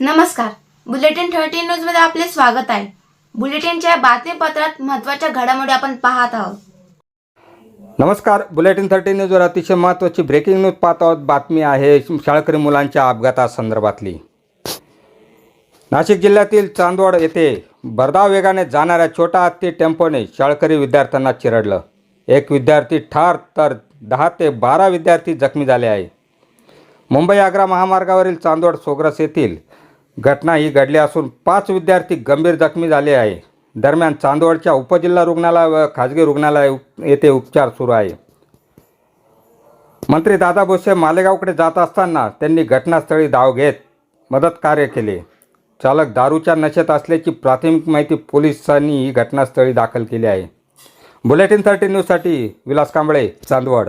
नमस्कार. Bulletin thirty न्यूजमध्ये आपले स्वागत आहे. बुलेटिनच्या बातमीपत्रात महत्त्वाच्या घडामोडी आपण पाहत आहोत. नमस्कार. बुलेटिन थर्टी न्यूजवर अतिशय महत्त्वाची ब्रेकिंग न्यूज पाहत आहोत. बातमी आहे शाळकरी मुलांच्या अपघातासंदर्भातली. नाशिक जिल्ह्यातील चांदवड येथे भरधाव वेगाने जाणाऱ्या छोटा हत्ती टेम्पोने शाळकरी विद्यार्थ्यांना चिरडलं. एक विद्यार्थी ठार तर दहा ते बारा विद्यार्थी जखमी झाले आहे. मुंबई आग्रा महामार्गावरील चांदवड सोग्रस येथील घटना ही घडली असून पाच विद्यार्थी गंभीर जखमी झाले आहे. दरम्यान चांदवडच्या उपजिल्हा रुग्णालय व खाजगी रुग्णालय येथे उपचार सुरू आहे. मंत्री दादा भुसे मालेगावकडे जात असताना त्यांनी घटनास्थळी धाव घेत मदत कार्य केले. चालक दारूच्या नशेत असल्याची प्राथमिक माहिती पोलिसांनी ही घटनास्थळी दाखल केली आहे. बुलेटिन थर्टी न्यूजसाठी विलास कांबळे चांदवड.